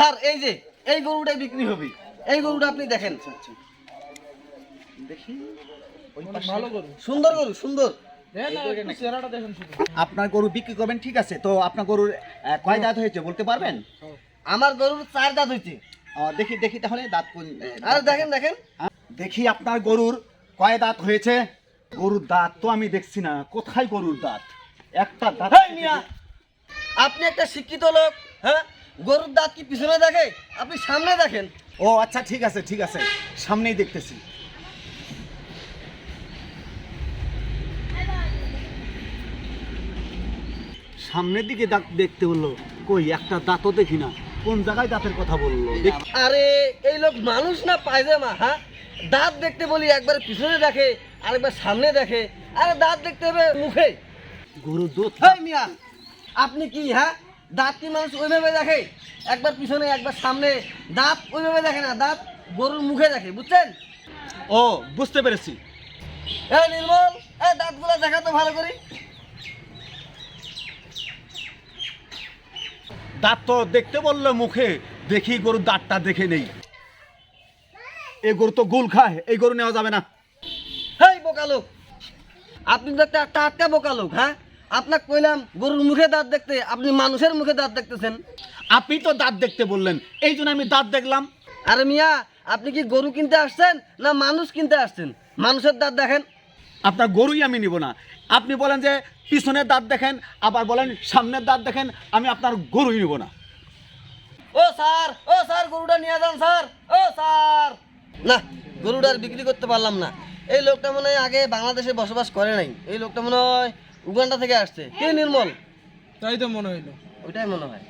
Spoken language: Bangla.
স্যার এই যে এই গরুটাই বিক্রি হবে। এই গরুটা আপনি দেখেন। দেখি। সুন্দর গরু সুন্দর। আপনার গরু বিক্রি করবেন ঠিক আছে? তো আপনার গরুর কয় দাঁত হয়েছে বলতে পারবেন? আমার গরুর চার দাঁত হয়েছে। দেখি দেখি তাহলে দাঁত কোন- আর দেখেন দেখেন। দেখি আপনার গরুর কয় দাঁত হয়েছে? গরুর দাঁত তো আমি দেখছি না। কোথায় গরুর দাঁত? একটা দাঁত এই আপনি একটা শিক্ষিত লোক হ্যাঁ? গরুর দাঁত কি পিছনে দেখে? আপনি সামনে দেখেন। ও আচ্ছা ঠিক আছে ঠিক আছে। সামনেই দেখতেছি। সামনের দিকে দাঁত দেখতে বলল কই একটা দাঁতও দেখি না। কোন জায়গায় দাঁতের কথা বলল? আরে এই লোক মানুষ না পায়জামা হ্যাঁ? দাঁত দেখতে বলি একবার পিছনে দেখে আরেকবার সামনে দেখে। আরে দাঁত দেখতে হবে মুখে। গরুর দুধ মিয়া আপনি কি হ্যাঁ? দাঁত কি মানুষ ওইভাবে দেখে। একবার পিছনে একবার সামনে। দাঁত ওইভাবে দেখে না দাঁত গরুর মুখে দেখে বুঝছেন? ও বুঝতে পেরেছি। হ্যাঁ নির্মল এই দাঁতগুলো দেখা তো ভালো করি। দাঁত তো দেখতে বলল মুখে দেখি গরুর দাঁতটা দেখে নেই। এই গরু তো গুল খায় এই গরু নেওয়া যাবে না। হেই বোকা লোক। আপনি তো একটা টাটকা বোকা লোক হ্যাঁ? আপনাকে কইলাম গরুর মুখে দাঁত দেখতে আপনি মানুষের মুখে দাঁত দেখতেছেন। আপনি তো দাঁত দেখতে বললেন এই জন্য আমি দাঁত দেখলাম। আরে মিয়া আপনি কি গরু কিনতে আসছেন না মানুষ কিনতে আসছেন? মানুষের দাঁত দেখেন। আপনার গরুই আমি নিব না। আপনি বলেন যে পিছনের দাঁত দেখেন আবার বলেন সামনের দাঁত দেখেন আমি আপনার গরুই নিব না। ও স্যার ও স্যার গরুটা নিয়ে যান স্যার। ও স্যার। না গরুটা আর বিক্রি করতে পারলাম না। এই লোকটা মনে হয় আগে বাংলাদেশে বসবাস করে নাই। এই লোকটা মনে হয় উগান্ডা থেকে আসছে। কে নির্মল? তাই তো মনে হইল। ওইটাই মনে হয়।